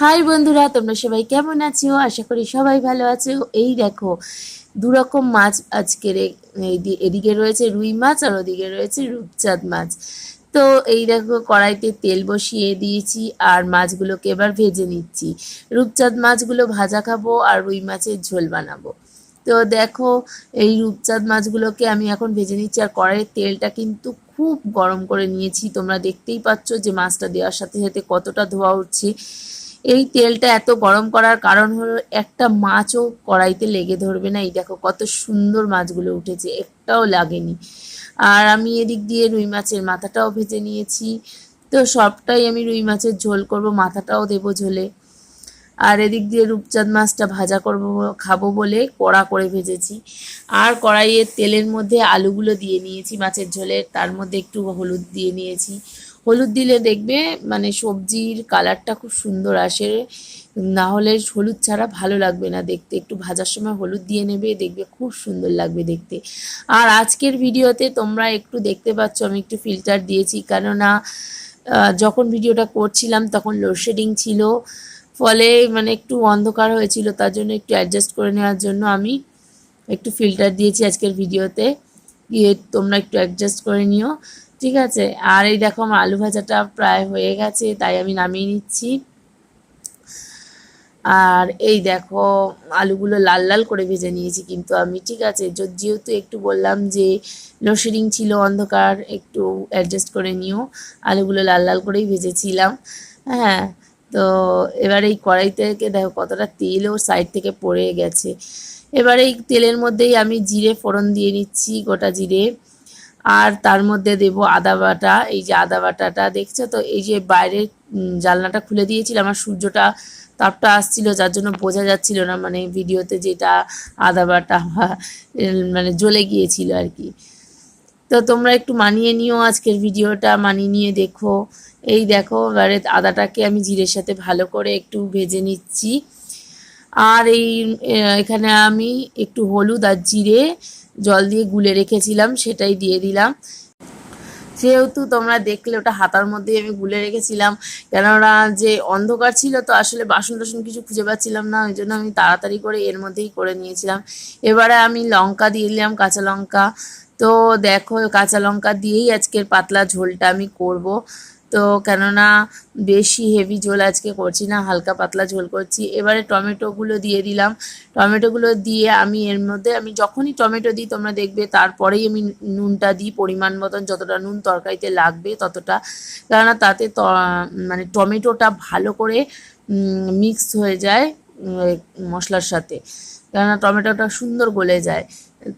High বন্ধুরা, তোমরা সবাই কেমন আছো? আশা করি সবাই ভালো আছো। এই দেখো দু রকম মাছ আজকের এদিকে রয়েছে রুই মাছ আর ওদিকে রয়েছে রূপচাঁদ মাছ। তো এই দেখো, কড়াইতে তেল বসিয়ে দিয়েছি আর মাছগুলোকে এবার ভেজে নিচ্ছি। রূপচাঁদ মাছগুলো ভাজা খাব আর রুই মাছের ঝোল বানাবো। তো দেখো, এই রূপচাঁদ মাছগুলোকে আমি এখন ভেজে নিচ্ছি আর কড়াইয়ের তেলটা কিন্তু খুব গরম করে নিয়েছি। তোমরা দেখতেই পাচ্ছ যে মাছটা দেওয়ার সাথে সাথে কতটা ধোয়া উঠছে। এই তেলটা এত গরম করার কারণ হলো একটা মাছও কড়াইতে লেগে ধরবে না। এই দেখো কত সুন্দর মাছগুলো উঠেছে, একটাও লাগেনি। আর আমি এদিক দিয়ে রুই মাছের মাথাটাও ভেজে নিয়েছি। তো সবটাই আমি রুই মাছের ঝোল করব, মাথাটাও দেবো ঝোলে। আর এদিক দিয়ে রূপচাঁদ মাছটা ভাজা করব, খাব বলে কড়া করে ভেজেছি। আর কড়াইয়ের তেলের মধ্যে আলুগুলো দিয়ে নিয়েছি মাছের ঝোলে, তার মধ্যে একটু হলুদ দিয়ে নিয়েছি। হলুদ দিলে দেখবে মানে সবজির কালারটা খুব সুন্দর আসে। না হলে হলুদ ছাড়া ভালো লাগবে না দেখতে। একটু ভাজার সময় হলুদ দিয়ে নেবে, দেখবে খুব সুন্দর লাগবে দেখতে। আর আজকের ভিডিওতে তোমরা একটু দেখতে পাচ্ছ, আমি একটু ফিল্টার দিয়েছি। কেননা যখন ভিডিওটা করছিলাম তখন লোডশেডিং ছিল। ফলে মানে একটু অন্ধকার হয়েছিল, তার জন্য একটু অ্যাডজাস্ট করে নেওয়ার জন্য আমি একটু ফিল্টার দিয়েছি আজকের ভিডিওতে। গিয়ে তোমরা একটু অ্যাডজাস্ট করে নিও। ঠিক আছে? আর এই দেখো, আমার আলু ভাজাটা প্রায় হয়ে গেছে, তাই আমি নামিয়ে নিচ্ছি। আর এই দেখো, আলুগুলো লাল লাল করে ভেজে নিয়েছি কিন্তু আমি, ঠিক আছে? যেহেতু একটু বললাম যে লোডশেডিং ছিল অন্ধকার, একটু অ্যাডজাস্ট করে নিও। আলুগুলো লাল লাল করেই ভেজেছিলাম। হ্যাঁ তো এবার এই কড়াই থেকে দেখো, কতটা তেলও সাইড থেকে পড়ে গেছে। এবার এই তেলের মধ্যেই আমি জিরে ফোড়ন দিয়ে নিচ্ছি গোটা জিরে। আর তার মধ্যে দেব আদা বাটা। এই যে আদা বাটাটা দেখছ? তো এই যে বাইরের জানলাটা খুলে দিয়েছিলাম আমার সূর্যটা তাপটা আসছিল, যার জন্য বোঝা যাচ্ছিল না মানে ভিডিওতে যেটা আদা বাটা মানে জ্বলে গিয়েছিল আর কি। তো তোমরা একটু মানিয়ে নিও আজকের ভিডিওটা, মানিয়ে নিয়ে দেখো। এই দেখো, এবারে আদাটাকে আমি জিরের সাথে ভালো করে একটু ভেজে নিচ্ছি। আর এই এখানে আমি একটু হলুদ আর জিরে জল দিয়ে গুলে রেখেছিলাম, সেটাই দিয়ে দিলাম। যেহেতু তোমরা দেখলে ওটা হাতার মধ্যে আমি গুলে রেখেছিলাম, কেননা যে অন্ধকার ছিল তো আসলে বাসন টাসন কিছু খুঁজে পাচ্ছিলাম না, ওই জন্য আমি তাড়াতাড়ি করে এর মধ্যেই করে নিয়েছিলাম। এবারে আমি লঙ্কা দিয়ে দিলাম, কাঁচা লঙ্কা। তো দেখো, কাঁচা লঙ্কা দিয়েই আজকের পাতলা ঝোলটা আমি করব। তো কেননা বেশি হেভি ঝোল আজকে করছি না, হালকা পাতলা ঝোল করছি। এবারে টমেটোগুলো দিয়ে দিলাম। টমেটোগুলো দিয়ে আমি এর মধ্যে, আমি যখনই টমেটো দিই, তোমরা দেখবে তারপরেই আমি নুনটা দিই পরিমাণ মতন, যতটা নুন তরকারিতে লাগবে ততটা। কেননা তাতে মানে টমেটোটা ভালো করে মিক্স হয়ে যায় মশলার সাথে। কেননা টমেটোটা সুন্দর গলে যায়।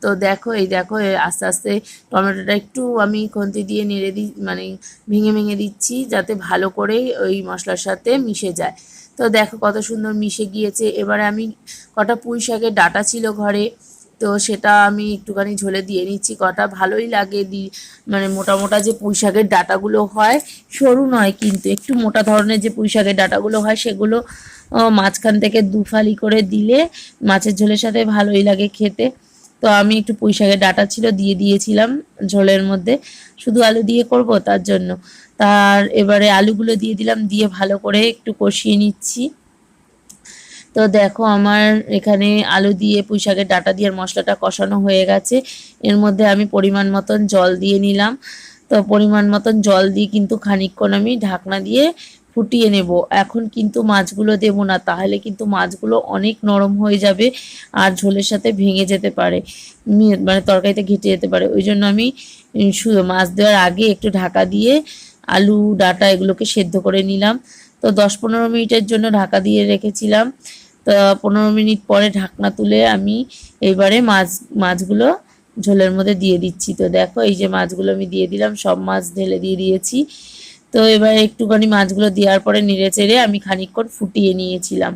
তো দেখো, এই দেখো আস্তে আস্তে টমেটোটা একটু আমি খন্তি দিয়ে নেড়ে দিই মানে ভেঙে ভেঙে দিচ্ছি যাতে ভালো করেই ওই মশলার সাথে মিশে যায়। তো দেখো কত সুন্দর মিশে গিয়েছে। এবারে আমি কটা পুঁই শাকের ডাটা ছিল ঘরে, তো সেটা আমি একটুখানি ঝোলে দিয়ে নিচ্ছি। কটা ভালোই লাগে দি মানে মোটা মোটা যে পুঁই শাকের ডাটাগুলো হয়, সরু নয় কিন্তু, একটু মোটা ধরনের যে পুঁই শাকের ডাটাগুলো হয়, সেগুলো মাঝখান থেকে দুফালি করে দিলে মাছের ঝোলের সাথে ভালোই লাগে খেতে। তো আমি একটু পুঁই শাকের ডাটা ছিল, দিয়ে দিয়েছিলাম ঝোলের মধ্যে। শুধু আলু দিয়ে করব তার জন্য। তার এবারে আলুগুলো দিয়ে দিলাম, দিয়ে ভালো করে একটু কষিয়ে নিচ্ছি। তো দেখো আমার এখানে আলু দিয়ে পুঁই শাকের ডাটা দিয়ে মশলাটা কষানো হয়ে গেছে। এর মধ্যে আমি পরিমাণ মতন জল দিয়ে নিলাম। তো পরিমাণ মতন জল দিয়ে কিন্তু খানিকক্ষণ আমি ঢাকনা দিয়ে ফুটিয়ে নেব। এখন কিন্তু মাছগুলো দেব না, তাহলে কিন্তু মাছগুলো অনেক নরম হয়ে যাবে আর ঝোলের সাথে ভেঙে যেতে পারে। মানে তরকারিতে ঘেটে যেতে পারে। ওই জন্য আমি মাছ দেওয়ার আগে একটু ঢাকা দিয়ে আলু, ডাটা এগুলোকে সেদ্ধ করে নিলাম। তো দশ পনেরো মিনিটের জন্য ঢাকা দিয়ে রেখেছিলাম। তো পনেরো মিনিট পরে ঢাকনা তুলে আমি এবারে মাছ, মাছগুলো ঝোলের মধ্যে দিয়ে দিচ্ছি। তো দেখো এই যে মাছগুলো আমি দিয়ে দিলাম, সব মাছ ঢেলে দিয়ে দিয়েছি। তো এবার একটুখানি মাছগুলো দেওয়ার পরে নেড়ে চেড়ে আমি খানিকক্ষণ ফুটিয়ে নিয়েছিলাম।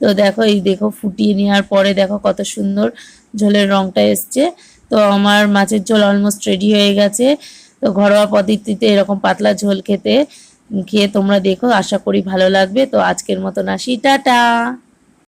তো দেখো, এই দেখো, ফুটিয়ে নেওয়ার পরে দেখো কত সুন্দর ঝোলের রংটা এসছে। তো আমার মাছের ঝোল অলমোস্ট রেডি হয়ে গেছে। তো ঘরোয়া পদ্ধতিতে এরকম পাতলা ঝোল খেতে, খেয়ে তোমরা দেখো, আশা করি ভালো লাগবে। তো আজকের মতন আসি। টাটা!